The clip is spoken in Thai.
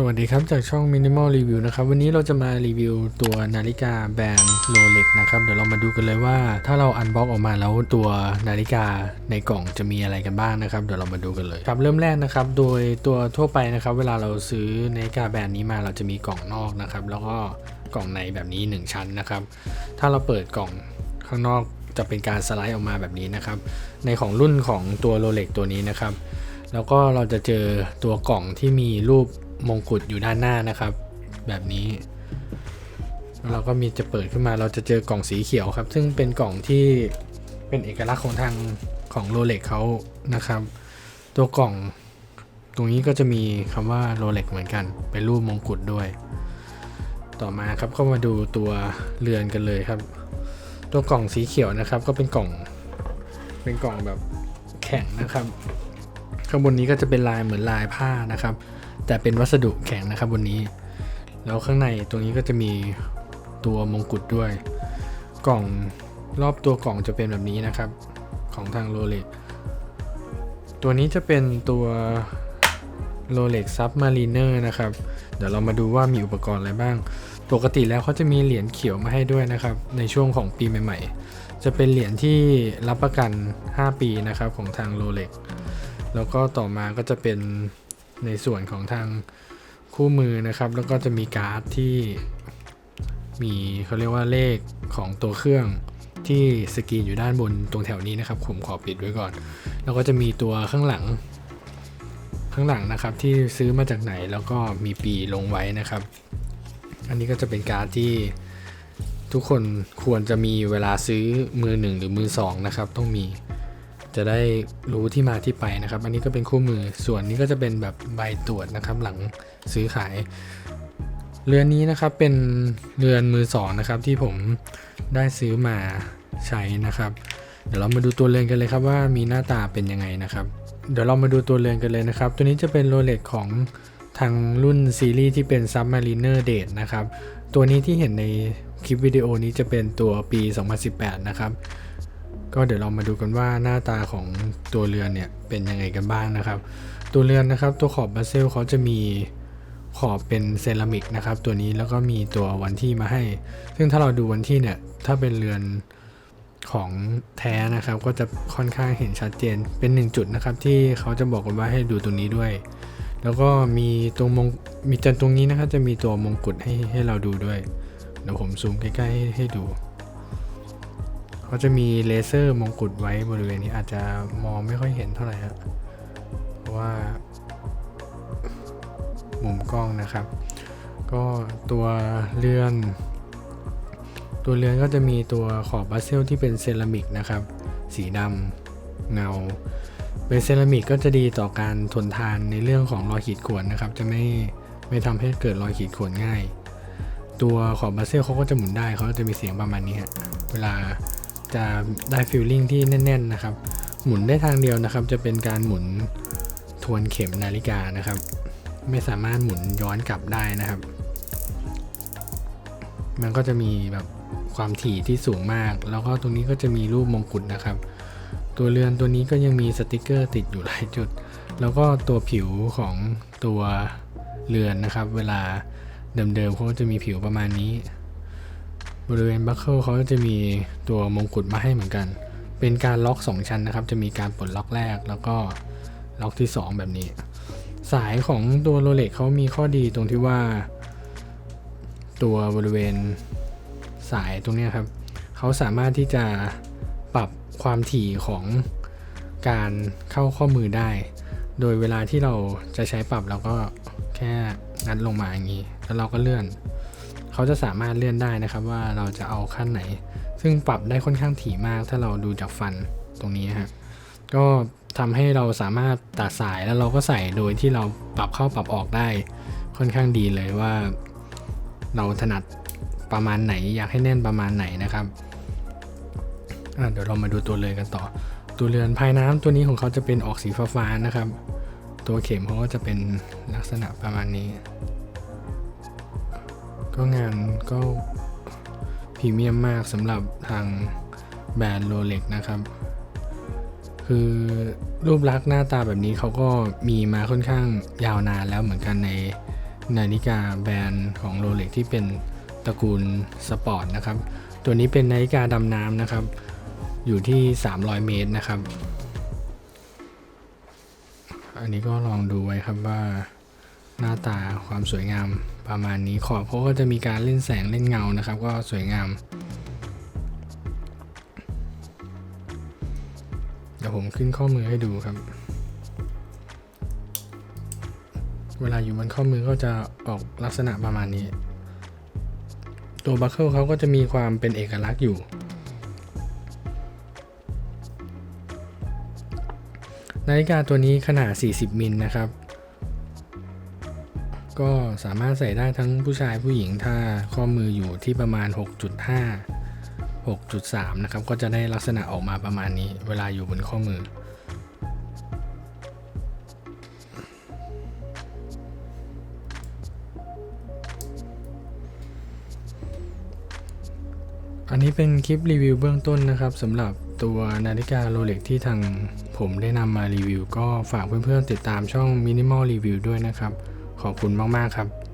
สวัสดีครับ จากช่อง Minimal Review นะครับ วันนี้เราจะมารีวิวตัวนาฬิกาแบรนด์ Rolex นะครับ เดี๋ยวเรามาดูกันเลยว่า ถ้าเราอันบ็อกออกมาแล้วตัวนาฬิกาในกล่องจะมีอะไรกันบ้างนะครับ เดี๋ยวเรามาดูกันเลยครับเริ่มแรกนะครับ โดยตัวทั่วไปนะครับ เวลาเราซื้อนาฬิกาแบรนด์นี้มาเราจะมีกล่องนอกนะครับ แล้วก็กล่องในแบบนี้ 1 ชั้นนะครับ ถ้าเราเปิดกล่องข้างนอกจะเป็นการสไลด์ออกมาแบบนี้นะครับ ในของรุ่นของตัว Rolex ตัวนี้นะครับ แล้วก็เราจะเจอตัวกล่องที่มีรูป มงกุฎอยู่ด้านหน้านะครับ แบบนี้แล้วเราก็มีจะเปิดขึ้นมาเราจะเจอกล่องสีเขียวครับ ซึ่งเป็นกล่องที่เป็นเอกลักษณ์ของทางของโรเล็กเขานะครับ ตัวกล่องตรงนี้ก็จะมีคำว่าโรเล็กเหมือนกัน เป็นรูปมงกุฎด้วย ต่อมาครับเข้ามาดูตัวเรือนกันเลยครับ ตัวกล่องสีเขียวนะครับ ก็เป็นกล่องเป็นกล่องแบบแข็งนะครับ ข้างบนนี้ก็จะเป็นลายเหมือนลายผ้านะครับ แต่เป็นวัสดุแข็งนะครับบนนี้ แล้วข้างในตรงนี้ก็จะมีตัวมงกุฎด้วย กล่องรอบตัวกล่องจะเป็นแบบนี้นะครับ ของทางโรเล็กตัวนี้จะเป็นตัว Rolex Submariner นะครับ เดี๋ยวเรามาดูว่ามีอุปกรณ์อะไรบ้าง ปกติแล้วเขาจะมีเหรียญเขียวมาให้ด้วยนะครับ ในช่วงของปีใหม่ๆ จะเป็นเหรียญที่รับประกัน 5 ปีนะครับของทาง Rolex แล้วก็ต่อมาก็จะเป็น ในส่วนของทางคู่มือนะครับ แล้วก็จะมีการ์ดที่มีเขาเรียกว่าเลขของตัวเครื่องที่สกรีนอยู่ด้านบนตรงแถวนี้นะครับ ผมขอปิดไว้ก่อน แล้วก็จะมีตัวข้างหลัง ข้างหลังนะครับที่ซื้อมาจากไหนแล้วก็มีปีลงไว้นะครับ อันนี้ก็จะเป็นการ์ดที่ทุกคนควรจะมีเวลาซื้อมือหนึ่งหรือมือสองนะครับ ต้องมี จะได้รู้ที่มาที่ไปนะครับ อันนี้ก็เป็นคู่มือส่วนนี้ก็จะเป็นแบบใบตรวจนะครับ หลังซื้อขาย เรือนนี้นะครับเป็นเรือนมือสองนะครับ ที่ผมได้ซื้อมาใช้นะครับ เดี๋ยวเรามาดูตัวเรือนกันเลยครับว่ามีหน้าตาเป็นยังไงนะครับ เดี๋ยวเรามาดูตัวเรือนกันเลยนะครับ ตัวนี้จะเป็นโรเล็กของทางรุ่นซีรีส์ที่เป็น Submariner Date นะครับ ตัวนี้ที่เห็นในคลิปวิดีโอนี้จะเป็นตัวปี 2018 นะครับ ก็เดี๋ยวเรามาดูกันว่าหน้าตาของตัวเรือนเนี่ยเป็นยังไงกันบ้างนะครับ ตัวเรือนนะครับตัวขอบบาเซลเขาจะมีขอบเป็นเซรามิกนะครับตัวนี้แล้วก็มีตัววันที่มาให้ ซึ่งถ้าเราดูวันที่เนี่ยถ้าเป็นเรือนของแท้นะครับ ก็จะค่อนข้างเห็นชัดเจนเป็นหนึ่งจุดนะครับที่เขาจะบอกกันว่าให้ดูตรงนี้ด้วย แล้วก็มีตรงมงมีจันตรงนี้นะครับจะมีตัวมงกุฎให้ให้เราดูด้วยเดี๋ยวผมซูมใกล้ๆให้ให้ดู เขาจะมีเลเซอร์มงกุฎไว้บริเวณนี้อาจจะมองไม่ค่อยเห็นเท่าไหร่ครับเพราะว่ามุมกล้องนะครับ ก็ตัวเรือน ตัวเรือนก็จะมีตัวขอบบาเซลที่เป็นเซรามิกนะครับ สีดำเงาเป็นเซรามิกก็จะดีต่อการทนทานในเรื่องของรอยขีดข่วนนะครับ จะไม่ไม่ทำให้เกิดรอยขีดข่วนง่าย ตัวขอบบาเซลเขาก็จะหมุนได้เขาจะมีเสียงประมาณนี้ฮะเวลา จะได้ฟิลลิ่งที่แน่น ๆนะครับ หมุนได้ทางเดียวนะครับ จะเป็นการหมุนทวนเข็มนาฬิกานะครับ ไม่สามารถหมุนย้อนกลับได้นะครับ มันก็จะมีแบบความถี่ที่สูงมาก แล้วก็ตรงนี้ก็จะมีรูปมงกุฎนะครับ ตัวเรือนตัวนี้ก็ยังมีสติกเกอร์ติดอยู่หลายจุด แล้วก็ตัวผิวของตัวเรือนนะครับ เวลาเดิมๆเขาก็จะมีผิวประมาณนี้ บริเวณบัคเกิลเขาจะมีตัวมงกุฎมาให้เหมือนกัน เป็นการล็อก 2 ชั้นนะครับ จะมีการปลดล็อกแรกแล้วก็ล็อกที่ 2 แบบนี้ สายของตัวโรเล็กเขามีข้อดีตรงที่ว่า ตัวบริเวณสายตรงนี้ครับเขาสามารถที่จะปรับความถี่ของการเข้าข้อมือได้ โดยเวลาที่เราจะใช้ปรับเราก็แค่งัดลงมาอย่างนี้ แล้วเราก็เลื่อน เขาจะสามารถเลื่อนได้นะครับว่าเราจะเอาขั้นไหน ซึ่งปรับได้ค่อนข้างถี่มากถ้าเราดูจากฟันตรงนี้ฮะก็ทำให้เราสามารถตัดสายแล้วเราก็ใส่โดยที่เราปรับเข้าปรับออกได้ค่อนข้างดีเลยว่า เราถนัดประมาณไหน อยากให้แน่นประมาณไหนนะครับเดี๋ยวเรามาดูตัวเรือนกันต่อ ตัวเรือนภายน้ำตัวนี้ของเขาจะเป็นออกสีฟ้าๆนะครับ ตัวเข็มเขาก็จะเป็นลักษณะประมาณนี้ ก็งานก็พรีเมียมมากสำหรับทางแบรนด์โรเล็กนะครับ คือรูปลักษณ์หน้าตาแบบนี้เขาก็มีมาค่อนข้างยาวนานแล้วเหมือนกันในนาฬิกาแบรนด์ของโรเล็กที่เป็นตระกูลสปอร์ตนะครับ ตัวนี้เป็นนาฬิกาดำน้ำนะครับ อยู่ที่ 300 เมตรนะครับ อันนี้ก็ลองดูไว้ครับว่าหน้าตาความสวยงาม ประมาณนี้ขอบเขาก็จะมีการเล่นแสงเล่นเงานะครับ ก็สวยงาม เดี๋ยวผมขึ้นข้อมือให้ดูครับ เวลาอยู่บนข้อมือก็จะออกลักษณะประมาณนี้ ตัวบัคเคิลเขาก็จะมีความเป็นเอกลักษณ์อยู่นาฬิกาตัวนี้ขนาด 40 มิลนะครับ ก็สามารถใส่ได้ทั้งผู้ชายผู้หญิงถ้าข้อมืออยู่ที่ประมาณ 6.5 6.3 นะครับ ก็จะได้ลักษณะออกมาประมาณนี้เวลาอยู่บนข้อมือ อันนี้เป็นคลิปรีวิวเบื้องต้นนะครับสำหรับตัวนาฬิกาโรเล็กที่ทางผมได้นำมารีวิว ก็ฝากเพื่อนๆติดตามช่อง Minimal Review ด้วยนะครับ ขอบคุณมากๆครับ